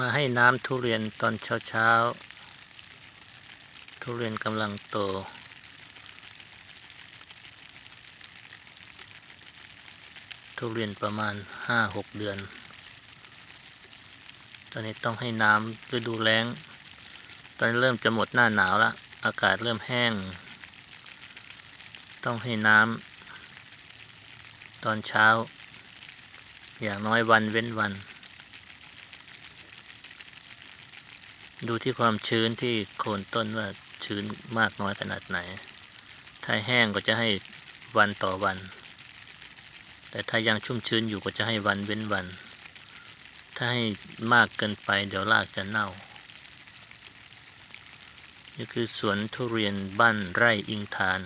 มาให้น้ำทุเรียนตอนเช้าๆ ทุเรียนกำลังโต ทุเรียนประมาณห้าหกเดือน ตอนนี้ต้องให้น้ำฤดูแล้ง ตอนนี้เริ่มจะหมดหน้าหนาวละ อากาศเริ่มแห้ง ต้องให้น้ำตอนเช้า อย่างน้อยวันเว้นวัน ดูที่ความชื้นที่โคนต้นว่าชื้นมากน้อยขนาดไหน ถ้าแห้งก็จะให้วันต่อวัน แต่ถ้ายังชุ่มชื้นอยู่ก็จะให้วันเว้นวัน ถ้าให้มากเกินไปเดี๋ยวรากจะเน่า นี่คือสวนทุเรียนบ้านไร่อิงทาน